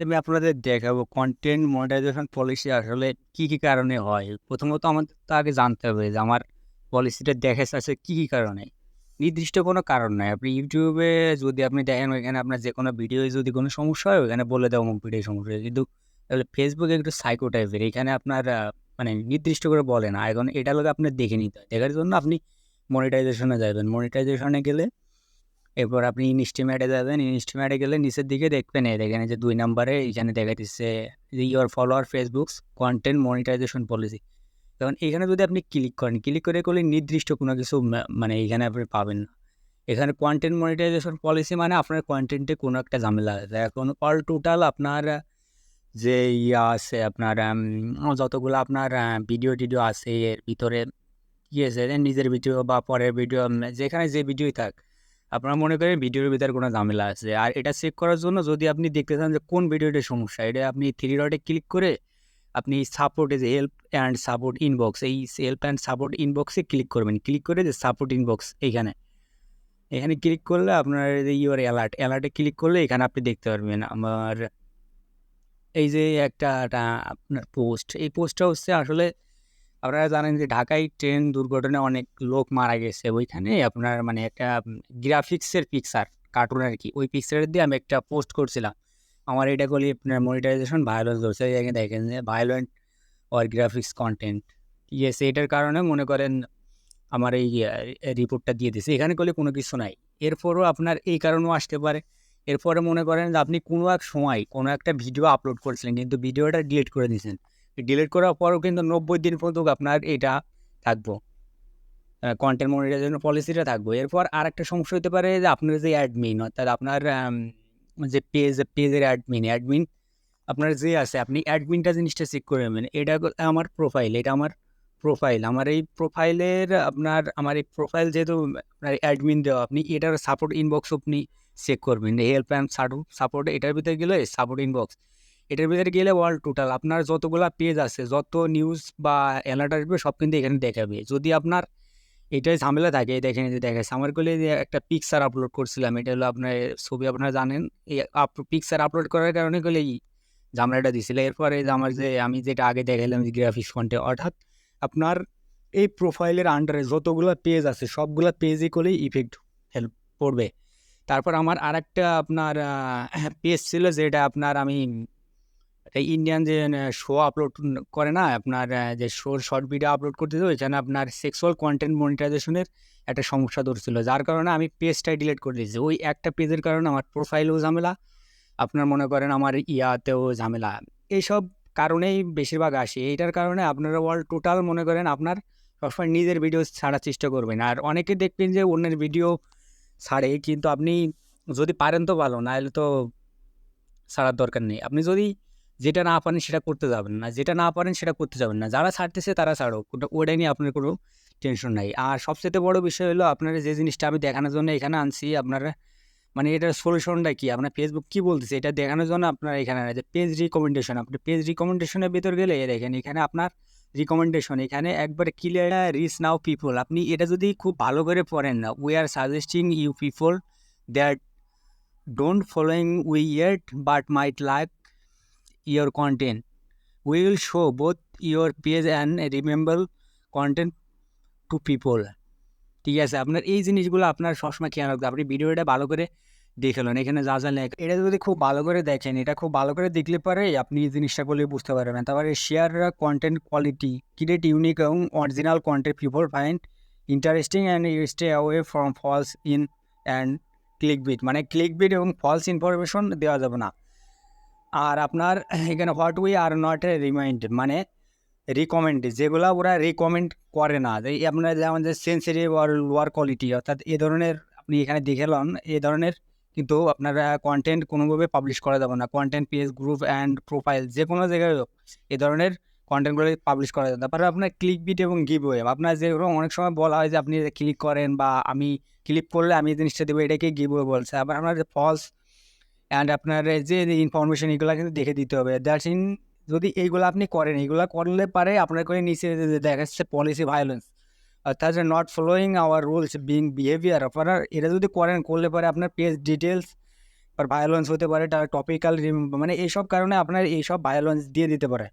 আমি আপনাদের দেখাবো কন্টেন্ট মনিটাইজেশন পলিসি আসলে কি, কি কারণে হয়। প্রথমত আমাদের তো আগে জানতে হবে যে আমার পলিসিটা দেখাচ্ছে আছে কি, কি কারণে। নির্দিষ্ট কোনো কারণ নাই। আপনি ইউটিউবে যদি আপনি দেখেন ওইখানে আপনার যে কোনো ভিডিওয় যদি কোনো সমস্যা হয় ওইখানে বলে দেয় অমুক ভিডিওয় সমস্যা হয়। কিন্তু তাহলে Facebook একটু সাইকো টাইপের। এখানে আপনার মানে নির্দিষ্ট করে বলে না। এখন এটা লোক আপনার দেখে নিতে হয়। দেখার জন্য আপনি মনিটাইজেশন যাবেন। মনিটাইজেশন গেলে এরপর আপনি ইনস্টিমেটে যাবেন। ইনস্টিমেট গেলে নিচের দিকে দেখবেন দেখেন এই যে দুই নাম্বারে এইখানে দেখাইতেছে যে your follower Facebook's content monetisation policy. এখন এখানে যদি আপনি ক্লিক করেন, ক্লিক করে করলে নির্দিষ্ট কোনো কিছু মানে এখানে আপনি পাবেন না। এখানে কনটেন্ট মনিটাইজেশন পলিসি মানে আপনার কনটেন্টে কোনো একটা ঝামেলা আছে। এখন অল টোটাল আপনার যে ইয়া আছে আপনার যতগুলো আপনার ভিডিও-টিডিও আছে এর ভিতরে কি আছে নিজের ভিডিও বা পরের ভিডিও যেখানে যে ভিডিওই থাক। আপনারা মনে করেন ভিডিওর ভিতরে কোনো ঝামেলা আছে। আর এটা চেক করার জন্য যদি আপনি দেখতে চান যে কোন ভিডিওটায় সমস্যা, এটা আপনি থ্রি ডটে ক্লিক করে আপনি সাপোর্ট যে হেল্প অ্যান্ড সাপোর্ট ইনবক্স এই হেল্প অ্যান্ড সাপোর্ট ইনবক্সে ক্লিক করবেন। ক্লিক করে যে সাপোর্ট ইনবক্স এইখানে। এখানে ক্লিক করলে আপনার যে ইওর অ্যালার্ট, অ্যালার্টে ক্লিক করলে এখানে আপনি দেখতে পারবেন আমার এই যে একটা আপনার পোস্ট। এই পোস্টটা হচ্ছে আসলে আপনারা জানেন যে ঢাকায় ট্রেন দুর্ঘটনায় অনেক লোক মারা গেছে। ওইখানে আপনার মানে একটা গ্রাফিক্সের পিকচার, কার্টুন আর কি ওই পিকচার দিয়ে আমি একটা পোস্ট করছিলাম। আমার এটা করলে আপনার মনিটাইজেশন ভায়োলেন্স ধরছে। এখানে দেখেন যে ভায়োলেন্ট অর গ্রাফিক্স কন্টেন্ট আছে? এটার কারণে মনে করেন আমার এই রিপোর্টটা দিয়ে দিছে। এখানে করলে কোনো কিছু নাই। এরপরও আপনার এই কারণেও আসতে পারে। এরপরে মনে করেন যে আপনি কোনো এক সময় কোনো একটা ভিডিও আপলোড করেছিলেন কিন্তু ভিডিওটা ডিলিট করে দিয়েছেন। ডিলিট করার পরেও কিন্তু ৯০ দিন পর্যন্ত আপনার এটা থাকব। কন্টেন্ট মনিটাইজেশন পলিসিটা থাকব। এরপর আরেকটা সমস্যা হতে পারে যে আপনার যে অ্যাডমিন অর্থাৎ আপনার যে পেজ, পেজের অ্যাডমিন, অ্যাডমিন আপনার যে আছে আপনি অ্যাডমিনটা জিনিসটা চেক করে নেবেন। এটা আমার প্রোফাইল, এটা আমার প্রোফাইল। আমার এই প্রোফাইলের আপনার আমার এই প্রোফাইল যেহেতু আপনার অ্যাডমিন দেওয়া আপনি এটার সাপোর্ট ইনবক্স আপনি চেক করবেন। হেল্প অ্যান্ড সাপোর্ট এটার ভিতরে গেলে সাপোর্ট ইনবক্স। এটার ভিতরে গেলে অল টোটাল আপনার যতগুলো পেজ আছে, যত নিউজ বা অ্যালার্ট আসবে সব কিন্তু এখানে দেখাবে। যদি আপনার এটাই ঝামেলা থাকে দেখেন যে দেখাচ্ছে। আমার যে একটা পিকচার আপলোড করছিলাম। এটা হলো আপনার ছবি আপনারা জানেন। এই পিকচার আপলোড করার কারণে করলে এই ঝামেলাটা দিছিল। এরপরে যে আমার যে আমি যেটা আগে দেখাইলাম যে গ্রাফিক্স কনটেন্ট অর্থাৎ আপনার এই প্রোফাইলের আন্ডারে যতগুলো পেজ আছে সবগুলো পেজই করলেই ইফেক্ট হেল্প পড়বে। তারপর আমার আরেকটা আপনার পেজ ছিল যেটা আপনার আমি একটা ইন্ডিয়ান যে শো আপলোড করে না আপনার যে শোর শর্ট ভিডিও আপলোড করতেছে ওইখানে আপনার সেক্সুয়াল কনটেন্ট মনিটাইজেশনের একটা সমস্যা ধরছিল। যার কারণে আমি পেজটাই ডিলিট করে দিয়েছি। ওই একটা পেজের কারণে আমার প্রোফাইলেও ঝামেলা, আপনার মনে করেন আমার ইয়াতেও ঝামেলা। এইসব কারণেই বেশিরভাগ আসে। এইটার কারণে আপনারা অল টোটাল মনে করেন আপনার সবসময় নিজের ভিডিও ছাড়ার চেষ্টা করবেন। আর অনেকে দেখবেন যে অন্যের ভিডিও ছাড়ে কিন্তু আপনি যদি পারেন তো ভালো, না হলে তো ছাড়ার দরকার নেই। আপনি যদি যেটা না পারেন সেটা করতে যাবেন না। যেটা না পারেন সেটা করতে যাবেন না। যারা ছাড়তেছে তারা। ওটা ওটা নিয়ে আপনার কোনো টেনশন নাই। আর সবচেয়ে বড় বিষয় হলো আপনারা যে জিনিসটা আমি দেখানোর জন্য এখানে আনছি আপনারা মানে এটার সলিউশনটা কি? আপনার ফেসবুক কি বলতেছে এটা দেখানোর জন্য আপনারা এখানে যে পেজ রিকমেন্ডেশন আপনি পেজ রিকমেন্ডেশনের ভিতর গেলে দেখেন এখানে আপনার রিকমেন্ডেশন এখানে একবারে ক্লিয়ার রিচ নাও পিপল আপনি এটা যদি খুব ভালো করে পড়েন না we are suggesting you people that don't following we yet but might like your content. We will show both your page and remember content to people. ঠিক আছে? আপনার এই জিনিসগুলো আপনার সবসময় খেয়াল রাখতে। আপনি ভিডিওটা ভালো করে দেখে নেন। এখানে যা, যা লেখা এটা যদি খুব ভালো করে দেখেন, এটা খুব ভালো করে দেখলে পরে আপনি এই জিনিসটা করলে বুঝতে পারবেন। তারপরে share content quality, create unique এবং original content people find interesting and you stay away from false in and click bait মানে ক্লিক বিট এবং ফলস ইনফরমেশন দেওয়া যাবে না। আর আপনার এখানে what we are not reminded মানে রিকমেন্ড যেগুলো ওরা রিকমেন্ড করে না। এই আপনার যেমন যে সেনসিটিভ অর লোয়ার কোয়ালিটি অর্থাৎ এ ধরনের আপনি এখানে দেখে লন এ ধরনের কিন্তু আপনারা কনটেন্ট কোনোভাবে পাবলিশ করা যাবে না। Content page, group and profile যে কোনো জায়গায় হোক এ ধরনের কনটেন্টগুলো পাবলিশ করা যাবে। তারপরে আপনার ক্লিক বিট এবং গিভওয়ে আপনার যেরকম অনেক সময় বলা হয় যে আপনি ক্লিক করেন বা আমি ক্লিক করলে আমি জিনিসটা দেবো এটাকে গিভওয়ে বলছে। আবার আপনার ফলস অ্যান্ড আপনার যে ইনফরমেশন এগুলো কিন্তু দেখে দিতে হবে। দ্যাটস ইন যদি এইগুলো আপনি করেন, এইগুলো করলে পারে আপনার করে নিচে দেখা যাচ্ছে পলিসি ভায়োলেন্স অর্থাৎ not following our rules being behaviour আপনার এটা যদি করেন করলে পরে আপনার পেজ ডিটেলস আর ভায়োলেন্স হতে পারে টপিক্যাল মানে এইসব কারণে আপনার এইসব ভায়োলেন্স দিয়ে দিতে পারে।